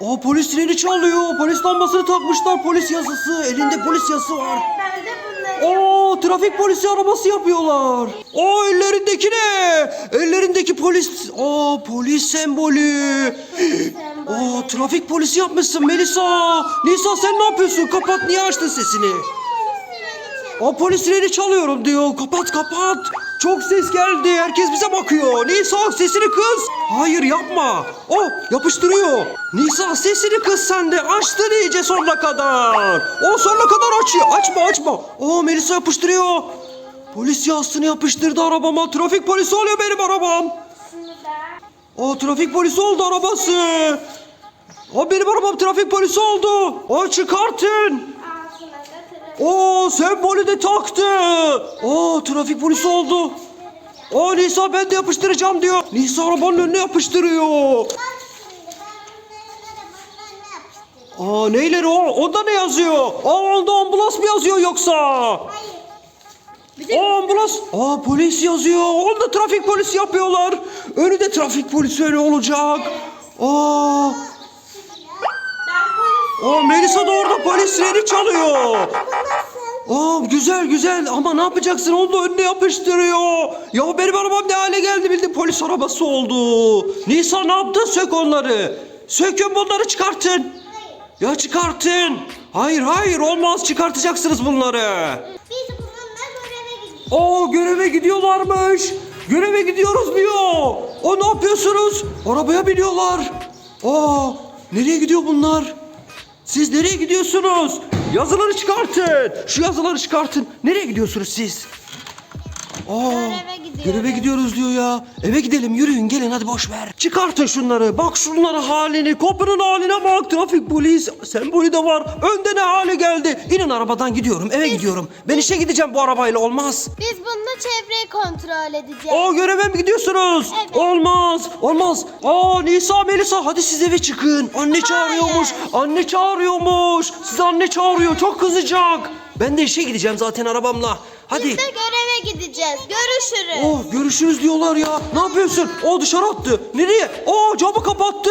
Aa polis sireni çalıyor. Polis lambasını takmışlar. Polis yazısı. Elinde polis yazısı var. Ben de bunları Oo trafik polisi arabası yapıyorlar. O ellerindeki ne? Ellerindeki polis. Aa polis sembolü. Aa trafik polisi yapmışsın Melisa. Nisa sen ne yapıyorsun? Kapat niye açtın sesini? O polis sireni çalıyorum diyor. Kapat kapat. Çok ses geldi. Herkes bize bakıyor. Nisa sesini kız. Hayır yapma. O yapıştırıyor. Nisa sesini kız sen de. Açtın iyice sonuna kadar. O sonuna kadar açıyor. Açma açma. O Melisa yapıştırıyor. Polis yastığını yapıştırdı arabama. Trafik polisi oluyor benim arabam. O trafik polisi oldu arabası. O benim arabam trafik polisi oldu. O çıkartın. Oo sembolü de taktı. Oo trafik polisi oldu. O Nisa ben de yapıştıracağım diyor. Nisa arabanın önüne yapıştırıyor. Aa neyleri o? Onda ne yazıyor? Aa onda ambulans mı yazıyor yoksa? Aa ambulans. Aa polis yazıyor. Onda trafik polisi yapıyorlar. Önü de trafik polisi önü olacak. Aa. Ben polis. Aa Melisa da orada polis sireni çalıyor. Aa güzel güzel ama ne yapacaksın onu da önüne yapıştırıyor. Ya benim arabam ne hale geldi bildiğin polis arabası oldu. Nisa ne yaptın sök onları. Sökün bunları çıkartın. Ya çıkartın. Hayır hayır olmaz çıkartacaksınız bunları. Biz bununla göreve gidiyoruz. Oo göreve gidiyorlarmış. Göreve gidiyoruz diyor. O ne yapıyorsunuz? Arabaya biniyorlar. Aa nereye gidiyor bunlar? Siz nereye gidiyorsunuz? Yazıları çıkartın. Şu yazıları çıkartın. Nereye gidiyorsunuz siz? Aa, Göreve gidiyoruz. Göreve gidiyoruz diyor ya. Eve gidelim yürüyün gelin hadi boş ver. Çıkartın şunları. Bak şunların halini. Kapının haline bak. Trafik polis sembolü de var. Önde ne hale geldi. İnin arabadan gidiyorum. Eve gidiyorum. Ben işe gideceğim bu arabayla olmaz. Biz bununla çevreyi kontrol edeceğiz. O göreve mi gidiyorsunuz? Evet. Olmaz. Olmaz. Aa Nisa Melisa hadi siz eve çıkın. Anne çağırıyormuş. Anne çağırıyormuş. Sizi anne çağırıyor. Çok kızacak. Ben de işe gideceğim zaten arabamla. Hadi. Biz de göreve gideceğiz. Görüşürüz. Oh görüşürüz diyorlar ya. Ne yapıyorsun? O dışarı attı. Nereye? Oo camı kapattı.